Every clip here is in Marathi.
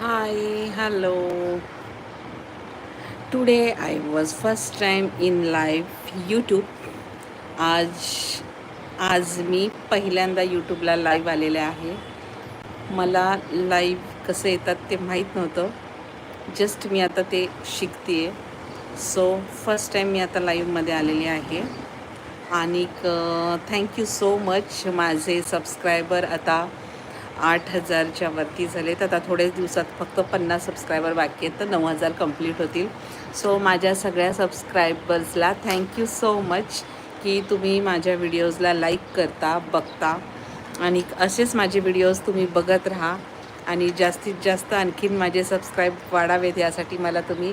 Hi, hello. Today I was first time in live YouTube. आज आज मी पहिल्यांदा यूट्यूबला लाईव्ह आलेले आहे मला लाईव्ह कसं येतात ते माहीत नव्हतं जस्ट मी आता ते शिकते सो फर्स्ट टाईम मी आता लाईव्हमध्ये आलेली आहे आणि थँक्यू सो मच माझे सबस्क्रायबर आता आठ हजारच्या वरती झाले. तर आता थोड्याच दिवसात फक्त पन्नास सबस्क्रायबर बाकी आहेत तर नऊ हजार कंप्लीट होतील. सो माझ्या सगळ्या सबस्क्रायबर्सला थँक्यू सो मच की तुम्ही माझ्या व्हिडिओजला लाईक करता बघता. आणि असेच माझे व्हिडिओज तुम्ही बघत राहा. आणि जास्तीत जास्त आणखीन माझे सबस्क्राईब वाढावेत यासाठी मला तुम्ही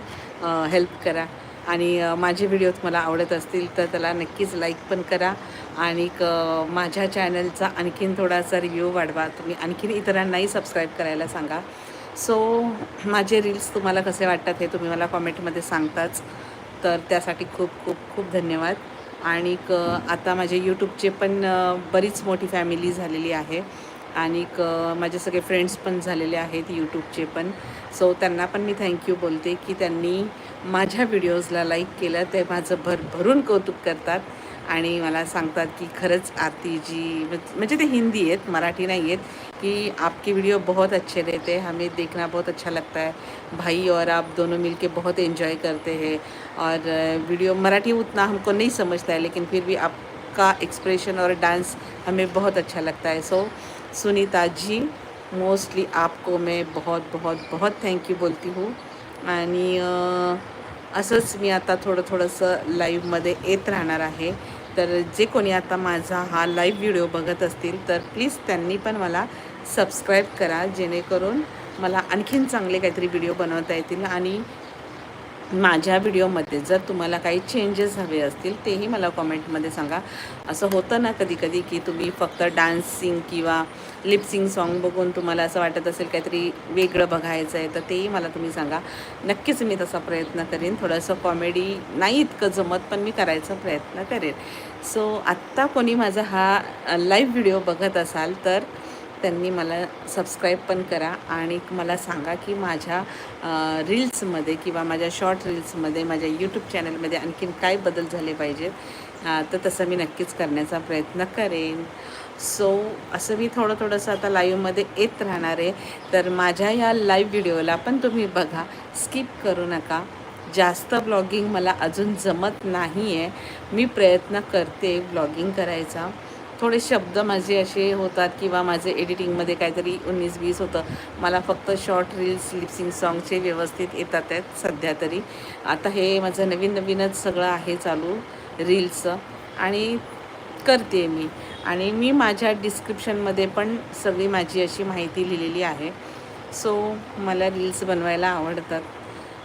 हेल्प करा. आणि माझे व्हिडिओ तुम्हाला आवडत असतील तर त्याला नक्कीच लाईक पण करा. आणि क माझ्या चॅनलचा आणखीन थोडासा रिव्ह्यू वाढवा. तुम्ही आणखीन इतरांनाही सबस्क्राईब करायला सांगा. सो माझे रील्स तुम्हाला कसे वाटतात हे तुम्ही मला कॉमेंटमध्ये सांगताच. तर त्यासाठी खूप खूप खूप धन्यवाद. आणि आता माझे यूट्यूबचे पण बरीच मोठी फॅमिली झालेली आहे. आणि माझे सगळे फ्रेंड्स पण झालेले आहेत यूट्यूबचे पण. सो त्यांना पण मी थँक्यू बोलते की त्यांनी माझ्या व्हिडिओजला लाईक केलं. ते माझं भरभरून कौतुक करतात आणि मला सांगतात की खरंच आरती जी म्हणजे ते हिंदी आहेत मराठी नाही आहेत कि आपकी वीडियो बहुत अच्छे रहते हैं हमें देखना बहुत अच्छा लगता है। भाई और आप दोनों मिलके बहुत एन्जॉय करते हैं। और वीडियो मराठी उतना हमको नहीं समझता है लेकिन फिर भी आपका एक्सप्रेशन और डांस हमें बहुत अच्छा लगता है। सो सुनीता जी मोस्टली आपको मैं बहुत बहुत बहुत थँक्यू यू बोलती हूँ. आणि असंच मी आता थोडं थोडंसं लाईव्हमध्ये येत राहणार आहे. तर जे कोणी आता माझा हा लाईव्ह व्हिडिओ बघत असतील तर प्लीज त्यांनी पण मला सबस्क्राईब करा जेणेकरून मला आणखीन चांगले काहीतरी व्हिडिओ बनवता येतील. आणि माझ्या व्हिडिओमध्ये जर तुम्हाला काही चेंजेस हवे असतील तेही मला कॉमेंटमध्ये सांगा. असं होतं ना कधी कधी की तुम्ही फक्त डान्सिंग किंवा लिपसिंग सॉन्ग बघून तुम्हाला असं वाटत असेल काहीतरी वेगळं बघायचं आहे तर तेही मला तुम्ही सांगा. नक्कीच मी तसा प्रयत्न करेन. थोडंसं कॉमेडी नाही इतकं जमत पण मी करायचा प्रयत्न करेन. सो आत्ता कोणी माझा हा लाईव्ह व्हिडिओ बघत असाल तर त्यांनी मला सबस्क्राईब पण करा आणि मला सांगा की माझ्या रील्समध्ये किंवा माझ्या शॉर्ट रील्समध्ये माझ्या यूट्यूब चॅनलमध्ये आणखीन काय बदल झाले पाहिजेत? तर तसं मी नक्कीच करण्याचा प्रयत्न करेन. सो असं मी थोडं थोडंसं आता लाईव्हमध्ये येत राहणार आहे. तर माझ्या या लाईव्ह व्हिडिओला पण तुम्ही बघा. स्किप करू नका. जास्त ब्लॉगिंग मला अजून जमत नाही आहे मी प्रयत्न करते ब्लॉगिंग करायचा. थोडे शब्द माझे असे होतात किंवा माझे एडिटिंगमध्ये काहीतरी उन्नीस वीस होतं. मला फक्त शॉर्ट रील्स लिपसिंग सॉंगचे व्यवस्थित येतात आहेत सध्या तरी. आता हे माझं नवीन नवीनच सगळं आहे चालू रील्सचं आणि करते मी. आणि मी माझ्या डिस्क्रिप्शनमध्ये पण सगळी माझी अशी माहिती लिहिलेली आहे. सो मला रील्स बनवायला आवडतात.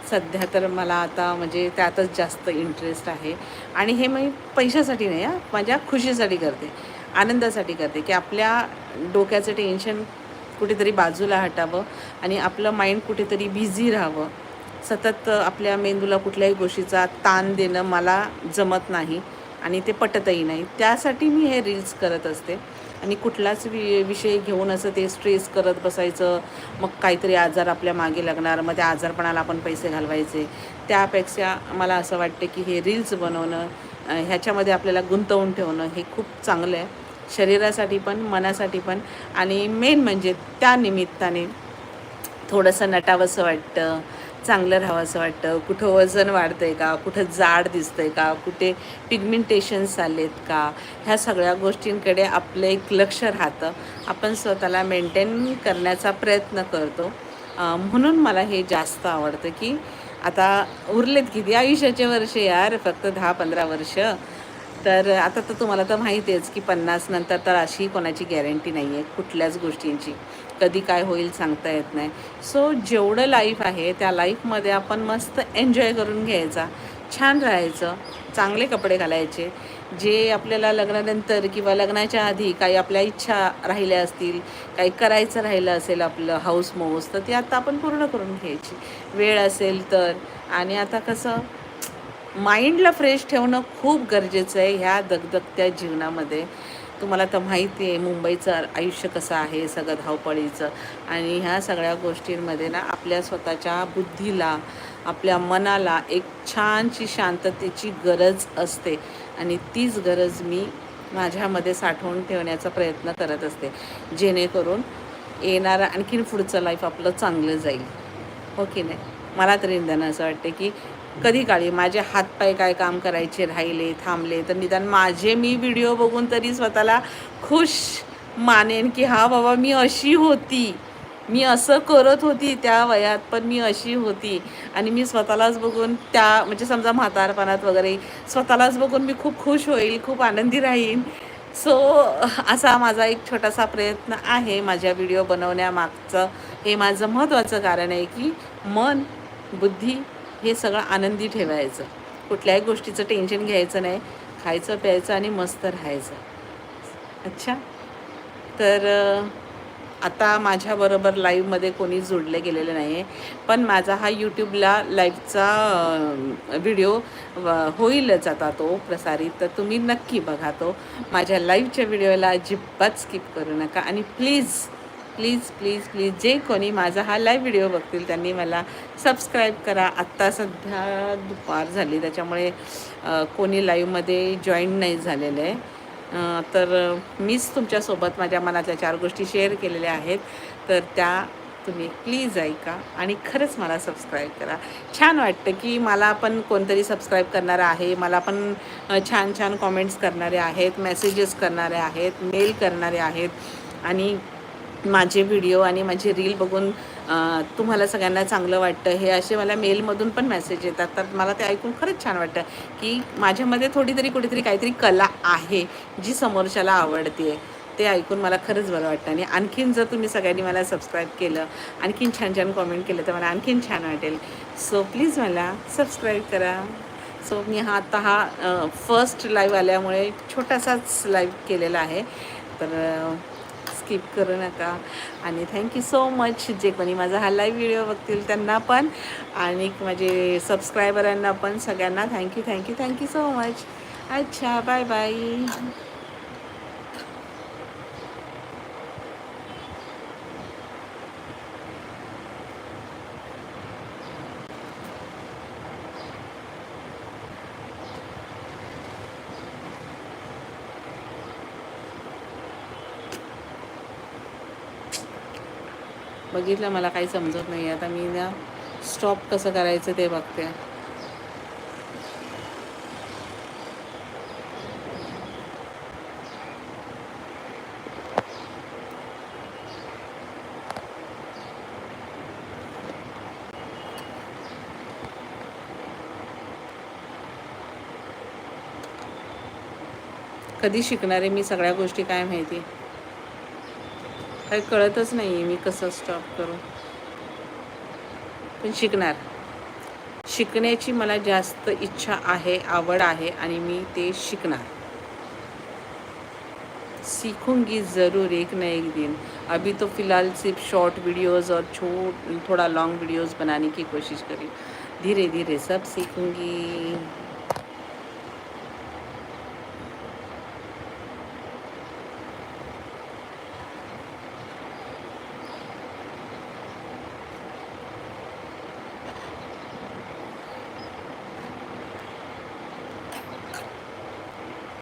सध्या तर मला आता म्हणजे त्यातच जास्त इंटरेस्ट आहे. आणि हे मी पैशासाठी नाही हां. माझ्या खुशीसाठी करते. आनंदासाठी करते की आपल्या डोक्याचं टेन्शन कुठेतरी बाजूला हटावं आणि आपलं माइंड कुठेतरी बिझी राहावं. सतत आपल्या मेंदूला कुठल्याही गोष्टीचा ताण देणं मला जमत नाही आणि ते पटतही नाही. त्यासाठी मी हे रील्स करत असते. आणि कुठलाच वि विषय घेऊन असं ते स्ट्रेस करत बसायचं मग काहीतरी आजार आपल्या मागे लागणार मग त्या आजारपणाला आपण पैसे घालवायचे. त्यापेक्षा मला असं वाटते की हे रील्स बनवणं ह्याच्यामध्ये आपल्याला गुंतवून ठेवणं हे खूप चांगलं आहे. शरीरासाठी पण मनासाठी पण. आणि मेन म्हणजे त्या निमित्ताने थोडंसं नटावंसं वाटतं चांगलं राहावंसं वाटतं. कुठं वजन वाढतं आहे का? कुठं जाड दिसतं आहे का? कुठे पिगमेंटेशन्स आलेत का? ह्या सगळ्या गोष्टींकडे आपलं एक लक्ष राहतं. आपण स्वतःला मेंटेन करण्याचा प्रयत्न करतो. म्हणून मला हे जास्त आवडतं की आता उरलेत किती? आयुष्याचे वर्ष यार फक्त दहा पंधरा वर्ष. तर आता तर तुम्हाला तर माहिती आहेच की पन्नास नंतर तर अशी कोणाची गॅरंटी नाही आहे कुठल्याच गोष्टींची. कधी काय होईल सांगता येत नाही. सो जेवढं लाईफ आहे त्या लाईफमध्ये आपण मस्त एन्जॉय करून घ्यायचा. छान राहायचं. चांगले कपडे घालायचे. जे आपल्याला लग्नानंतर किंवा लग्नाच्या आधी काही आपल्या इच्छा राहिल्या असतील काही करायचं राहिलं असेल आपलं हाऊस मौस तर ते आता आपण पूर्ण करून घ्यायची. वेळ असेल तर. आणि आता कसं माइंडला फ्रेश ठेवणं खूप गरजेचं आहे ह्या दगदगत्या जीवनामध्ये. तुम्हाला तर माहिती आहे मुंबईचं आयुष्य कसं आहे सगळं धावपळीचं. आणि ह्या सगळ्या गोष्टींमध्ये ना आपल्या स्वतःच्या बुद्धीला आपल्या मनाला एक छानशी शांततेची गरज असते. आणि तीच गरज मी माझ्यामध्ये साठवून ठेवण्याचा प्रयत्न करत असते. जेणेकरून येणारं आणखीन पुढचं लाईफ आपलं चांगलं जाईल. हो की नाही? मला तरी निदान असं वाटते की कधी काळी माझे हातपाय काय काम करायचे राहिले थांबले तर निदान माझे मी व्हिडिओ बघून तरी स्वतःला खुश मानेन की हा बाबा मी अशी होती. मी असं करत होती त्या वयात पण मी अशी होती. आणि मी स्वतःलाच बघून त्या म्हणजे समजा म्हातारपणात वगैरे स्वतःलाच बघून मी खूप खुश होईल खूप आनंदी राहीन. सो असा माझा एक छोटासा प्रयत्न आहे माझ्या व्हिडिओ बनवण्यामागचं. हे माझं महत्त्वाचं कारण आहे की मन बुद्धी हे सगळं आनंदी ठेवायचं. कुठल्याही गोष्टीचं टेन्शन घ्यायचं नाही. खायचं प्यायचं आणि मस्त राहायचं. अच्छा? तर आता माझ्याबरोबर लाईव्हमध्ये कोणी जोडले गेलेलं नाही आहे पण माझा हा यूट्यूबला लाईव्हचा व्हिडिओ होईलच आता तो प्रसारित. तर तुम्ही नक्की बघा तो. माझ्या लाईव्हच्या व्हिडिओला अजिबात स्किप करू नका. आणि प्लीज प्लीज प्लीज प्लीज जे कोणी माझा हा लाईव्ह व्हिडिओ बघतील त्यांनी मला सबस्क्राईब करा. आत्ता सध्या दुपार झाली त्याच्यामुळे कोणी लाईव्हमध्ये जॉईन नाही झालेलं. आहे तर मीच तुमच्यासोबत माझ्या मनातल्या चार गोष्टी शेअर केलेल्या आहेत. तर त्या तुम्ही प्लीज ऐका आणि खरंच मला सबस्क्राईब करा. छान वाटतं की मला पण कोणतरी सबस्क्राईब करणारं आहे. मला पण छान छान कॉमेंट्स करणारे आहेत मेसेजेस करणारे आहेत मेल करणारे आहेत. आणि माझे व्हिडिओ आणि माझे रील बघून तुम्हाला सगळ्यांना चांगलं वाटतं हे असे मला मेलमधून पण मेसेज येतात. तर मला ते ऐकून खरंच छान वाटतं की माझ्यामध्ये थोडी तरी कुठेतरी काहीतरी कला आहे जी समोरच्याला आवडते ते ऐकून मला खरंच बरं वाटतं. आणि आणखीन जर तुम्ही सगळ्यांनी मला सबस्क्राईब केलं आणखीन छान छान कॉमेंट केलं तर मला आणखीन छान वाटेल. सो प्लीज मला सबस्क्राईब करा. सो मी हा आता हा फर्स्ट लाईव्ह आल्यामुळे छोटासाच लाईव्ह केलेला आहे. तर स्किप करू नका. आणि थँक्यू सो मच जे कोणी माझा हा लाईव्ह व्हिडिओ बघतील त्यांना पण. आणि माझे सबस्क्रायबरांना पण सगळ्यांना thank you thank you thank you so much अच्छा बाय बाय बघितलं मला काही समजत नाही. आता मी ना स्टॉप कसं करायचं ते बघते. कधी शिकणार आहे मी सगळ्या गोष्टी काय माहिती? काही कळतच नाही आहे मी कसं स्टॉप करू. पण शिकणार. शिकण्याची मला जास्त इच्छा आहे आवड आहे आणि मी ते शिकणार. सीखूंगी ज़रूर एक ना एक दिन. अभी तो फ़िलहाल सिर्फ शॉर्ट वीडियोस और छोट थोड़ा लॉन्ग वीडियोस बनाने की कोशिश करी. धीरे धीरे सब सीखूंगी.